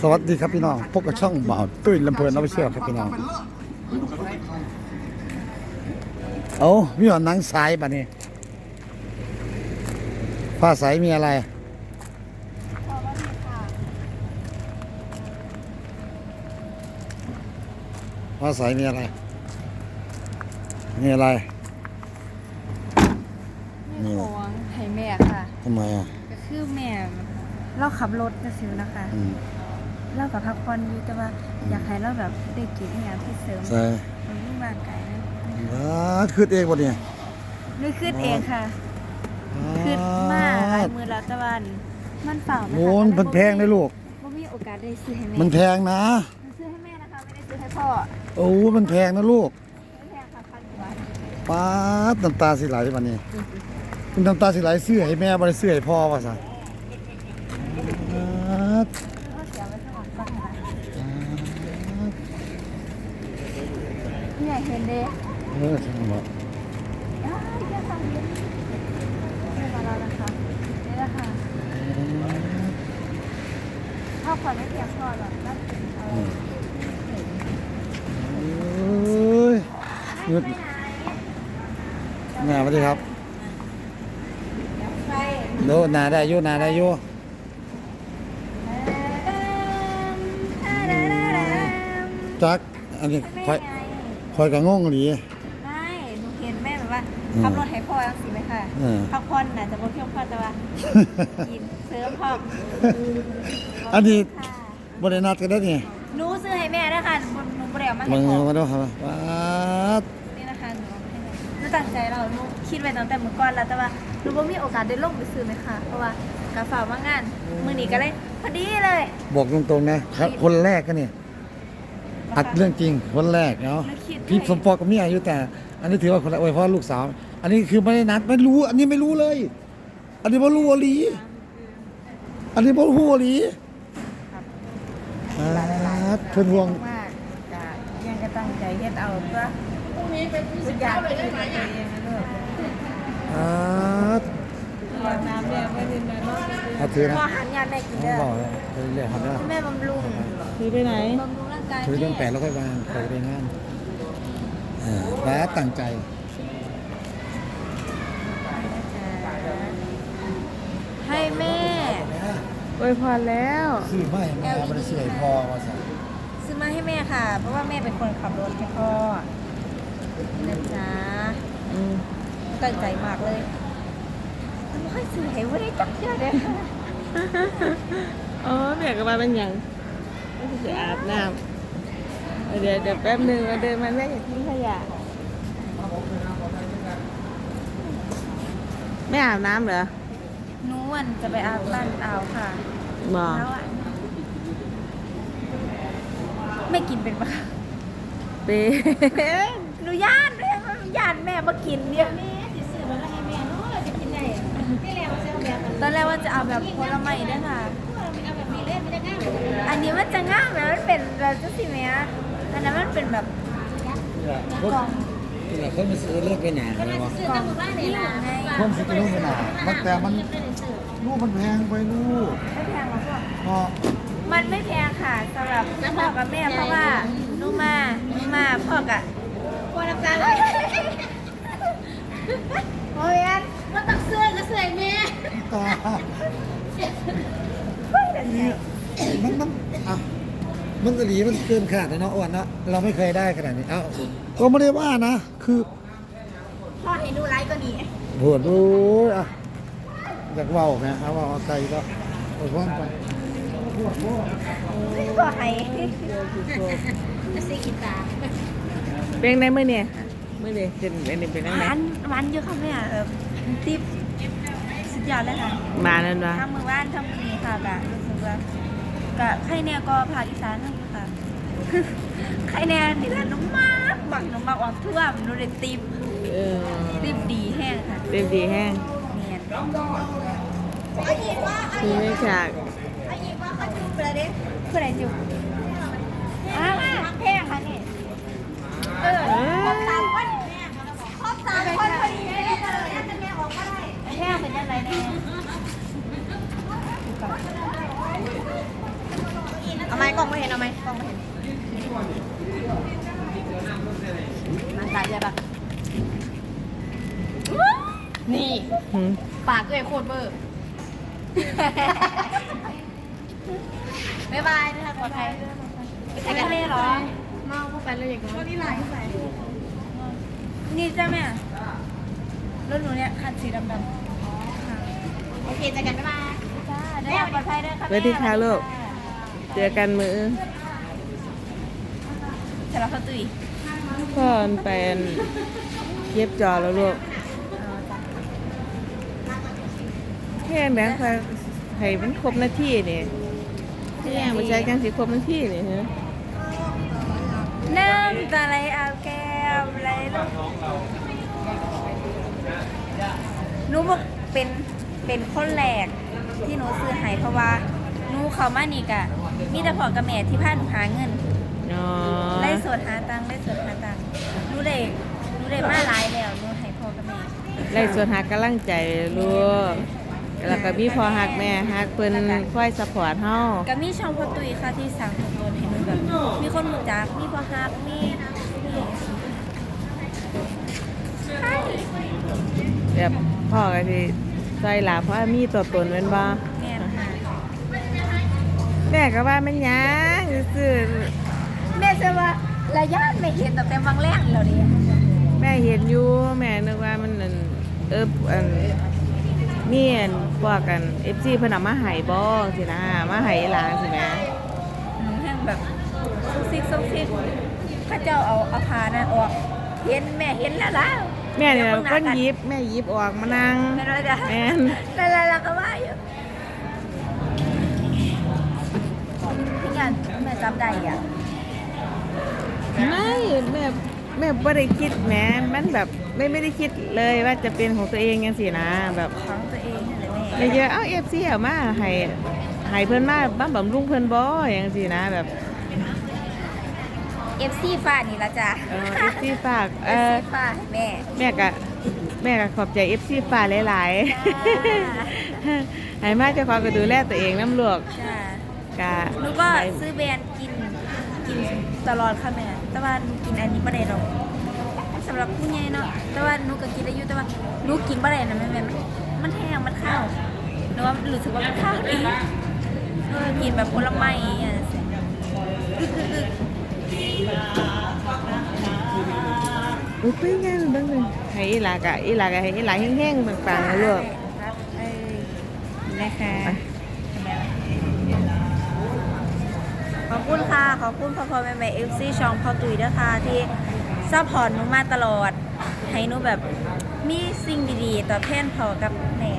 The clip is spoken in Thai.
สวัสดีครับพี่น้องพบกับช่องบ่าวตุ้ยลำเพลินเอาไปเชื่อครับพี่น้องเอามีหอนหนังสายป่ะนี่ผ้าใสมีอะไรผ้าใสมีอะไร มีอะไรแม่ของให้แม่ค่ะทำไมอะก็คือแม่เราขับรถจะซื้อนะคะอืม เรากับพักผ่อนอยู่แต่ว่าอยากให้เราแบบได้กินอหย่างที่เสริมใส่มันยิ่งร่างกายนะว้าคืดเองบ่เนี่ยนึกขึ้นเองค่ะขึ้นมาหลายมือแล้วแต่วันมันเปล่านะคะโอ้ยมันแพงเลยลูกว่ามีโอกาสได้ซื้อให้แม่มันแพงนะซื้อให้แม่นะคะไม่ได้ซื้อให้พ่อโอ้ยมันแพงนะลูกไม่แพงค่ะพันกว่าป้าดน้ำตาสิไหลวันนี้คุณน้ำตาสิไหลเสื้อให้แม่บ่ได้เสื้อให้พ่อว่าซะป๊าด เขาเสียไว้ข้างหลังบ้านนะ เนี่ยเห็นเด้เออช่างบ่อ้าวเดี๋ยวฟังเดี๋ยวนี่มาแล้วนะคะนี่แหละค่ะพ่อขวัญไม่เพียงพอหรอกนั่นเป็นเอาอืมเอ้ยหยุดแม่สวัสดีครับไปโดนาได้อยู่นาได้อยู่จักอันนี้คอย คอยก็งงอีหลีไม่หนูเห็นแม่แบบว่าอืมขับรถให้พ่อจังสิไหมค่ะเออพักผ่อนน่ะจะบ่เพียงพอแต่ว่ากินเสริมพร้อมอันนี้ค่ะบ่ได้นัดกันได้นี่หนูซื้อให้แม่นะคะหนูหนูบ่ได้เอามาให้มึงพ่อมาดูครับป๊าดนี่นะคะหนูเอาให้แม่หนูตั้งใจเราหนูคิดไว้ตั้งแต่เมื่อก่อนแล้วแต่ว่าหนูบ่มีโอกาสได้ลงไปซื้อไหมค่ะเพราะว่ากระเป๋ามางานมื้อนี้ก็เลยพอดีเลย บอกตรงๆนะครับคนแรกก็นี่ อัดเรื่องจริงคนแรกเนาะหนูคิดพี่สมปองกับเมียอายุแต่ อันนี้ถือว่าคนแรกโอ้ยเพราะลูกสาว อันนี้คือไม่ได้นัดไม่รู้ อันนี้ไม่รู้เลย อันนี้บ่รู้อหลีอันนี้บ่รู้อหลีอ่าเพิ่นห่วงมากจ้ะยังก็ตั้งใจเฮ็ดเอาเพื่อพรุ่งนี้เป็นทุกอย่างที่ตัวเองนะลูกอ่าขอน้ำแม่ไม่ได้นะลูกเอาถือนะขอหันยาแม่กินต้เด้องอบอกเลยเรื่อยๆครับเด้อแม่บำรุงถือไปไหนบำรุงร่าง กายถือเรื่องแปดแม่แล้วค่อยวางไปไปงานเออแล้วตั้งใจให้แม่อวยพรแล้ว ซื้อไม่แม่บ่ได้ซื้อให้พ่อว่าซั่นซื้อมาให้แม่ค่ะ เพราะว่าแม่เป็นคนขับรถให้พ่อนี่นะจ๊ะอืมตั้งใจมากเลยไม่ค่อยซื้อให้ไม่ได้จับเชื่อเลยค่ะ อ๋อแม่ก็มาเป็นหยังไม่ใช่อาบน้ำ เดี๋ยวเดี๋ยวแป๊บหนึงมาเดินมาแม่อยากทิ้งขยะไม่อาบน้ำเหรอหนูวันจะไปอาบบ้านเอาค่ะบอกแล้วอะไม่กินเป็นปะคะเปหนูย่านเลยย่านแม่มากินเนี่ยตอนแรกว่าจะเอาแบบผลไม้ด้วยค่ะ อันนี้มันจะง่ายไหมมันเป็นแบบจะสิแม่ อันนั้นมันเป็นแบบคนนี่แหละคนมาซื้อเลือกไปหนาเลยวะกล่องที่อยู่ไงคนซื้อไปลูกไปหนามันแต่มันลูกมันแพงไปลูกไม่แพงหรอกพ่อเพราะมันไม่แพงค่ะสำหรับพ่อกับแม่เพราะว่าหนูมาหนูมาพ่อกับพ่อน้ำตาไหลโอ้ยอันมันต้องเสื้อก็เสื้อแม่ ตา เฮ้ยแต่ เนี่ยมันมันอะ มันกะหลีมันเกินขาดนะเนาะอ้วนเนาะเราไม่เคยได้ขนาดนี้เอ้าก็ไม่ได้ว่านะคือพ่อให้หนูไลฟ์ก็หนีปวดรู้ยอะอยากเว่าไหมเอาเว่าเอาใจก็ปวดว่างไปพ่อให้จะซื้อกีตาร์เป็นไงมื่อเนี่ยมื่อเนี่ยเป็นเป็นเป็นยังไงมันมันเยอะค่ะแม่เออติ๊บสุดยอดเลยค่ะมานั่นวะทำมือบ้านทำมือนี้ค่ะกะรู้สึกว่า กะใครเนี่ยก็ผ่าอีสานนั่นอยู่ค่ะใครเนี่ยนี่แหละน้องมากบักน้องมากออกท่วมหนูเลยติบเออติบดีแห้งค่ะเต็มดีแห้งเนียนคือไม่ฉากไอ้อีกว่าเขาจูบไปเลยดิเพื่ออะไรจูบอ่าแพงค่ะนี่เออครบสามคนครบสามคนพอดีเลยจะแม่ออกก็ได้แพงเป็นยังไงเนี่ย เอาไม้กล้องมาเห็นเอาไม้กล้องมาเห็นมันตายใช่ปะนี่ หืมปากเลยโคตรเบอร์ บ๊ายบายนะคะปลอดภัยไปใส่กันเลยเหรอเมาเข้าไปเลยอย่างนี้นี่ไหลใส่นี่จ้าแม่รถหนูเนี่ยคันสีดำๆ โอเคเจอกันบ๊ายบายจ้าเดินทางปลอดภัยด้วยค่ะสวัสดีค่ะลูก เจอกันมือเสร็จแล้วเขาตุยพ่อมันเป็นเย็บจอแล้วลูกแค่แบงค์ไฟให้มันครบหน้าที่นี่ที่ยังมาใช้กันสิครบหน้าที่นี่ฮะน้ำตาไหลอาบแก้มไหลลูกหนูบอกเป็นเป็นคนแรกที่หนูซื้อให้เพราะว่า หนูเขามานี่กะมีแต่พ่อกับแม่ที่พาหนูหาเงินอ๋อไล่สดหาตังค์ไล่สดหาตังค์หนูได้หนูได้มาหลายแล้วหนูให้พ่อกับแม่ไล่ส่วนหักกำลังใจลูกแล้วก็มีพอหักแม่หักเพิ่นค่อยสปอร์ตเฮาก็มีช่องพ่อตุยค่ะที่สั่งของตนให้หนูแบบมีคนรู้จักมีพ่อฮักมีนี่ใช่แบบพ่อก็สิใส่หลาเพราะมีตัวตนแม่นบ่แม่นค่ะแม่ก็ว่ามันหยังซื่อแม่จะว่าระยะไม่เห็นแต่แต่วังแรกแล้วดิแม่เห็นอยู่แม่นึกว่ามันนั่นเอออันมีอันพวกกัน FC เพิ่นเอามาให้บ่สินะมาให้หลานสิแม่หนูแห้งแบบซุกซิกซุกซิกเข้าเจ้าเอาเอาพานั่นออก เห็นแม่เห็นแล้วล่ะแม่เนี่ยดี๋วก็เพิ่งหยิบแม่หยิบออกมานั่ง แม่เราจะแม่นแต่ละละก็ว่าอยู่ แม่จำได้อะไม่แม่แม่บ่ได้คิดแหมมันแบบไม่ไม่ได้คิดเลยว่าจะเป็นของตัวเองจังซี่นะแบบของตัวเองนี่แหละแม่ไม่เยอะเอ้า FC เอามาให้ให้เพิ่นมาบ้าบำรุงเพิ่นบ่จังซี่นะแบบเอฟซีฟ้านี่ละจ้ะเออ FC ฝากเอเอฟอซีฟ้าให้แม่แม่ก็แม่ก็ขอบใจ FC ฝ่าหลายจ้าๆให้มาเจ้าของก็ดูแลตัวเองน้ำลวกจ้า กะหนูก็ซื้อแบรนด์กินกินตลอดค่ะแม่ แต่ว่าหนูกินอันนี้ไม่ได้หรอกสำหรับผู้ใหญ่เนาะ แต่ว่าหนูก็กินได้อยู่แต่ว่าหนูกินไม่ได้นะแม่แม่มันมันแห้งมันข้าวหนูว่ารู้สึกว่ามันข้าวเองเออกินแบบผลไม้อย่างเงี้ยสิอึกอึกอึกอุ้ยเป็นไงบ้างเลยให้อีหลากะอีหลากะให้อีหลาแห้งๆปังๆนะลูก ครับเอ้ยนะคะ ขอบคุณค่ะ ขอบคุณพ่อพ่อแม่แม่เอฟซีช่องพ่อตุ๋ยด้วยค่ะที่ซัพพอร์ตหนูมาตลอด ให้หนูแบบมีสิ่งดีๆต่อแทนพ่อกับแม่